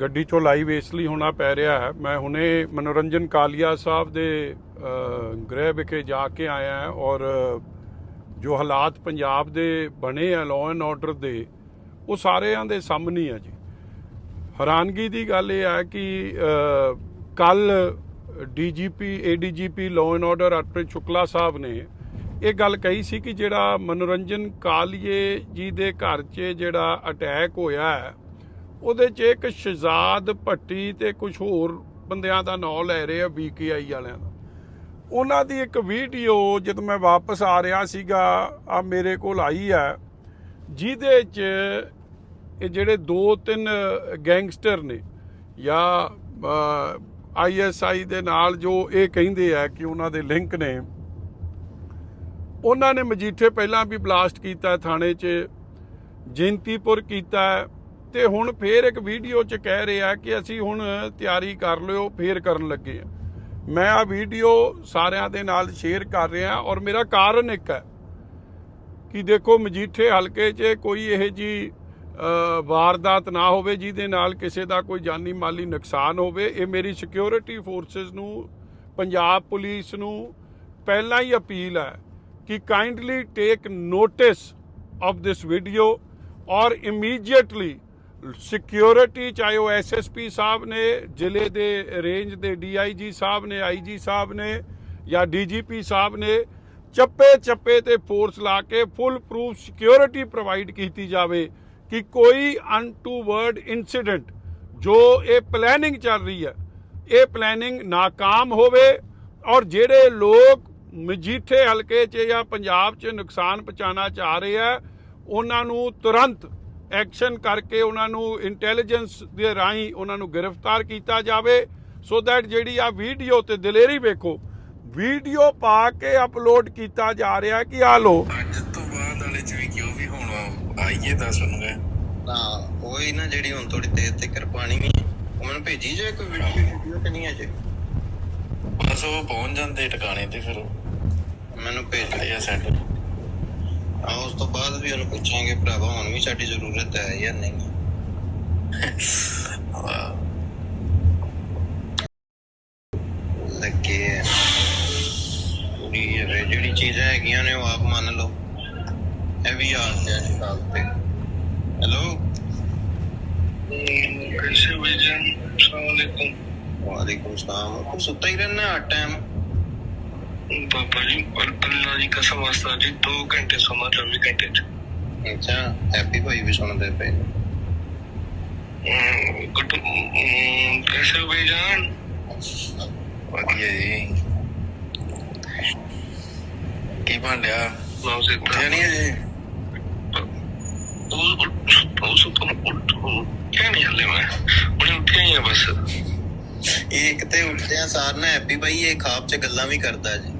ਗੱਡੀ ਚੋਂ ਲਾਈਵ ਇਸ ਲਈ ਹੋਣਾ ਪੈ ਰਿਹਾ ਹੈ। ਮੈਂ ਹੁਣੇ ਮਨੋਰੰਜਨ ਕਾਲੀਆ ਸਾਹਿਬ ਦੇ ਗ੍ਰਹਿ ਵਿਖੇ ਜਾ ਕੇ ਆਇਆ ਹਾਂ ਔਰ ਜੋ ਹਾਲਾਤ ਪੰਜਾਬ ਦੇ ਬਣੇ ਆ ਲਾਅ ਐਂਡ ਆਰਡਰ ਦੇ, ਉਹ ਸਾਰਿਆਂ ਦੇ ਸਾਹਮਣੇ ਆ ਜੀ। ਹੈਰਾਨਗੀ ਦੀ ਗੱਲ ਇਹ ਹੈ ਕਿ ਕੱਲ DGP, ADGP law and order Arpreet Shukla sahib ਨੇ ਇਹ ਗੱਲ ਕਹੀ ਸੀ ਕਿ ਜਿਹੜਾ ਮਨੋਰੰਜਨ ਕਾਲੀਏ ਜੀ ਦੇ ਘਰ 'ਚ ਜਿਹੜਾ ਅਟੈਕ ਹੋਇਆ ਹੈ ਉਹਦੇ 'ਚ ਇੱਕ ਸ਼ਹਜ਼ਾਦ ਭੱਟੀ ਤੇ ਕੁਝ ਹੋਰ ਬੰਦਿਆਂ ਦਾ ਨਾਂ ਲੈ ਰਹੇ ਆ ਬੀਕੇਆਈ ਵਾਲਿਆਂ ਦਾ। ਉਹਨਾਂ ਦੀ ਇੱਕ ਵੀਡੀਓ ਜਦ ਮੈਂ ਵਾਪਸ ਆ ਰਿਹਾ ਸੀਗਾ, ਆ ਮੇਰੇ ਕੋਲ ਆਈ ਹੈ ਜਿਹਦੇ 'ਚ ਇਹ ਜਿਹੜੇ ਦੋ ਤਿੰਨ ਗੈਂਗਸਟਰ ਨੇ ਜਾਂ ਆਈਐਸਆਈ ਦੇ ਨਾਲ ਜੋ ਇਹ ਕਹਿੰਦੇ ਆ ਕਿ ਉਹਨਾਂ ਦੇ ਲਿੰਕ ਨੇ, ਉਹਨਾਂ ਨੇ ਮਜੀਠੇ ਪਹਿਲਾਂ ਵੀ ਬਲਾਸਟ ਕੀਤਾ ਥਾਣੇ 'ਚ ਜੈਂਤੀਪੁਰ ਕੀਤਾ ਤੇ ਹੁਣ ਫੇਰ ਇੱਕ ਵੀਡੀਓ 'ਚ ਕਹਿ ਰਿਹਾ ਕਿ ਅਸੀਂ ਹੁਣ ਤਿਆਰੀ ਕਰ ਲਿਓ, ਫੇਰ ਕਰਨ ਲੱਗੇ ਆ। ਮੈਂ ਆ ਵੀਡੀਓ ਸਾਰਿਆਂ ਦੇ ਨਾਲ ਸ਼ੇਅਰ ਕਰ ਰਿਹਾ ਔਰ ਮੇਰਾ ਕਾਰਨ ਇੱਕ ਹੈ ਕਿ ਦੇਖੋ ਮਜੀਠੇ ਹਲਕੇ 'ਚ ਕੋਈ ਇਹ ਜੀ ਵਾਰਦਾਤ ਨਾ ਹੋਵੇ ਜਿਹਦੇ ਨਾਲ ਕਿਸੇ ਦਾ ਕੋਈ ਜਾਨੀ ਮਾਲੀ ਨੁਕਸਾਨ ਹੋਵੇ। ਇਹ ਮੇਰੀ ਸਿਕਿਉਰਿਟੀ ਫੋਰਸਸ ਨੂੰ, ਪੰਜਾਬ ਪੁਲਿਸ ਨੂੰ ਪਹਿਲਾਂ ਹੀ ਅਪੀਲ ਹੈ ਕਿ kindly take notice of this video ਔਰ ਇਮੀਡੀਏਟਲੀ ਸਿਕਿਉਰਿਟੀ, ਚਾਹੇ ਉਹ ਐਸਐਸਪੀ ਸਾਹਿਬ ਨੇ, ਜ਼ਿਲ੍ਹੇ ਦੇ ਰੇਂਜ ਦੇ ਡੀਆਈਜੀ ਸਾਹਿਬ ਨੇ ਆਈਜੀ ਸਾਹਿਬ ਨੇ ਜਾਂ ਡੀਜੀਪੀ ਸਾਹਿਬ ਨੇ ਚੱਪੇ ਚੱਪੇ ਤੇ ਫੋਰਸ ਲਾ ਕੇ ਫੁੱਲ ਪ੍ਰੂਫ ਸਿਕਿਉਰਿਟੀ ਪ੍ਰੋਵਾਈਡ ਕੀਤੀ ਜਾਵੇ ਕਿ ਕੋਈ ਅਨਟੂਵਰਡ ਇਨਸੀਡੈਂਟ ਜੋ ਇਹ ਪਲੈਨਿੰਗ ਚੱਲ ਰਹੀ ਹੈ, ਇਹ ਪਲੈਨਿੰਗ ਨਾਕਾਮ ਹੋਵੇ ਔਰ ਜਿਹੜੇ ਲੋਕ ਮਜੀਠੇ ਹਲਕੇ 'ਚ ਜਾਂ ਪੰਜਾਬ 'ਚ ਨੁਕਸਾਨ ਪਹੁੰਚਾਉਣਾ ਚਾਹ ਰਹੇ ਆ, ਉਹਨਾਂ ਨੂੰ ਤੁਰੰਤ ਐਕਸ਼ਨ ਕਰਕੇ ਉਹਨਾਂ ਨੂੰ ਇੰਟੈਲੀਜੈਂਸ ਦੇ ਰਾਹੀਂ ਉਹਨਾਂ ਨੂੰ ਗ੍ਰਿਫਤਾਰ ਕੀਤਾ ਜਾਵੇ। ਸੋ ਦੈਟ ਜਿਹੜੀ ਆ ਵੀਡੀਓ ਤੇ ਦਲੇਰੀ ਵੇਖੋ। ਵੀਡੀਓ ਪਾ ਕੇ ਅਪਲੋਡ ਕੀਤਾ ਜਾ ਰਿਹਾ ਕਿ ਆ ਲੋ ਅੱਜ ਤੋਂ ਬਾਅਦ ਵਾਲੇ ਚ ਵੀ ਕਿਉਂ ਵੀ ਹੁਣ ਆਈਏ ਦੱਸ ਸੁਣੂਗੇ ਤਾਂ ਉਹੀ ਨਾ ਜਿਹੜੀ ਹੁਣ ਥੋੜੀ ਦੇਰ ਤੱਕ ਪਾਣੀ ਵੀ ਉਹ ਮੈਨੂੰ ਭੇਜੀ ਜੇ ਕੋਈ ਵੀਡੀਓ ਤੇ ਨਹੀਂ ਅਜੇ। ਬਸ ਉਹ ਪਹੁੰਚ ਜਾਂਦੇ ਟਿਕਾਣੇ ਤੇ ਫਿਰ ਮੈਨੂੰ ਭੇਜ ਇਹ ਸੈੱਟ ਆ ਉਸ ਤੋਂ ਬਾਅਦ ਵੀ ਉਹਨੂੰ ਪੁੱਛਾਂਗੇ ਭਰਾਵਾ ਹੁਣ ਵੀ ਸਾਡੀ ਜ਼ਰੂਰਤ ਹੈ ਜਾਂ ਨਹੀਂ ਲੱਗੇ ਆ। ਪੂਰੀ ਇਹ ਜਿਹੜੀ ਚੀਜ਼ਾਂ ਹੈਗੀਆਂ ਨੇ ਉਹ ਆਪ ਮੰਨ ਲਓ ਇਹ ਵੀ ਆ ਗਿਆ ਜੀ ਕਾਲ ਤੇ ਹੈਲੋ कैसे विजन सलामकुम ਵਾਲੇਕੁਮ ਸਲਾਮ ਤੂੰ ਸੁੱਤਾ ਹੀ ਰਹਿਣਾ ਆ ਟਾਈਮ पापा ਬਾਬਾ ਜੀ ਅੱਲਾ ਦੀ ਕਸਮ ਆਸਤਾ ਜੀ ਦੋ ਘੰਟੇ ਸੋਣਾ 24 ਘੰਟੇ ਚ। ਅੱਛਾ ਹੈਪੀ ਭਾਈ ਵੀ ਸੁਣਦੇ ਪਏ। ਗੁੱਡ ਕੈਸੇ ਹੋ ਜਾਨ? ਵਧੀਆ ਜੀ। ਕੀ ਬਣ ਰਿਹਾ? ਨਾਮ ਸੇ ਉੱਠਿਆ ਨਹੀਂ ਜੀ ਮੈਂ। ਉੱਠਿਆ ਹੀ ਆ ਬਸ। ਇਹ ਕਿਤੇ ਉੱਠਿਆ ਸਾਰ ਨਾ ਹੈਪੀ ਭਾਈ ਇਹ ਖਾਬ 'ਚ ਗੱਲਾਂ ਵੀ ਕਰਦਾ ਜੀ।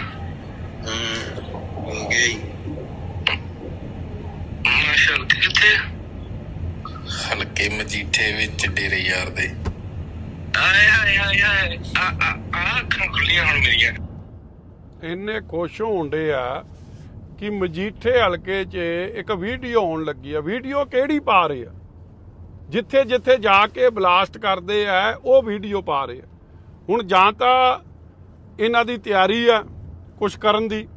ਹਲਕੇ ਮਜੀਠੇ ਵਿੱਚ ਡੇਰੇ ਯਾਰ ਦੇ। ਆਏ ਹਾਏ ਹਾਏ ਆ ਆ ਆ ਅੱਖਾਂ ਖੁੱਲੀਆਂ ਹੁਣ ਮੇਰੀਆਂ। ਇੰਨੇ ਖੁਸ਼ ਹੋਣਦੇ ਆ ਕਿ ਮਜੀਠੇ ਹਲਕੇ 'ਚ ਇੱਕ ਵੀਡੀਓ ਆਉਣ ਲੱਗੀ ਆ। ਵੀਡੀਓ ਕਿਹੜੀ ਪਾ ਰਹੇ ਆ? ਜਿੱਥੇ ਜਿੱਥੇ ਜਾ ਕੇ ਬਲਾਸਟ ਕਰਦੇ ਆ ਉਹ ਵੀਡੀਓ ਪਾ ਰਹੇ ਆ। ਹੁਣ ਜਾਂ ਤਾਂ ਇਹਨਾਂ ਦੀ ਤਿਆਰੀ ਆ ਕੁਝ ਕਰਨ ਦੀ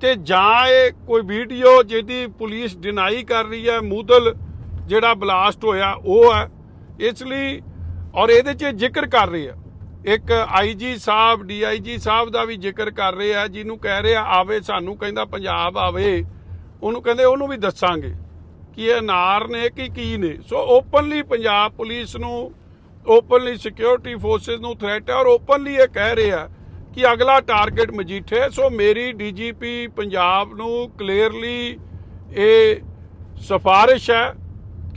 ਤੇ ਜਾਂ ਇਹ ਕੋਈ ਵੀਡੀਓ ਜਿਹਦੀ ਪੁਲਿਸ ਡਿਨਾਈ ਕਰ ਰਹੀ ਹੈ ਮੂਦਲ ਜਿਹੜਾ ਬਲਾਸਟ ਹੋਇਆ ਉਹ ਹੈ। ਇਸ ਲਈ ਔਰ ਇਹਦੇ 'ਚ ਜ਼ਿਕਰ ਕਰ ਰਹੇ ਆ ਇੱਕ ਆਈਜੀ ਸਾਹਿਬ ਡੀਆਈਜੀ ਸਾਹਿਬ ਦਾ ਵੀ ਜ਼ਿਕਰ ਕਰ ਰਹੇ ਆ, ਜਿਹਨੂੰ ਕਹਿ ਰਹੇ ਆ, ਆਵੇ ਸਾਨੂੰ ਕਹਿੰਦਾ ਪੰਜਾਬ ਆਵੇ, ਉਹਨੂੰ ਕਹਿੰਦੇ ਉਹਨੂੰ ਵੀ ਦੱਸਾਂਗੇ ਕਿ ਇਹ ਅਨਾਰ ਨੇ ਕਿ ਕੀ ਨੇ। ਸੋ ਓਪਨਲੀ ਪੰਜਾਬ ਪੁਲਿਸ ਨੂੰ ਓਪਨਲੀ ਸਿਕਿਉਰਿਟੀ ਫੋਰਸਸ ਨੂੰ ਥ੍ਰੈਟ ਹੈ ਔਰ ਓਪਨਲੀ ਇਹ ਕਹਿ ਰਹੇ ਆ ਕਿ ਅਗਲਾ ਟਾਰਗੇਟ ਮਜੀਠੇ ਸੋ ਮੇਰੀ ਡੀਜੀਪੀ ਪੰਜਾਬ ਨੂੰ ਕਲੀਅਰਲੀ ਇਹ ਸਿਫਾਰਿਸ਼ ਹੈ।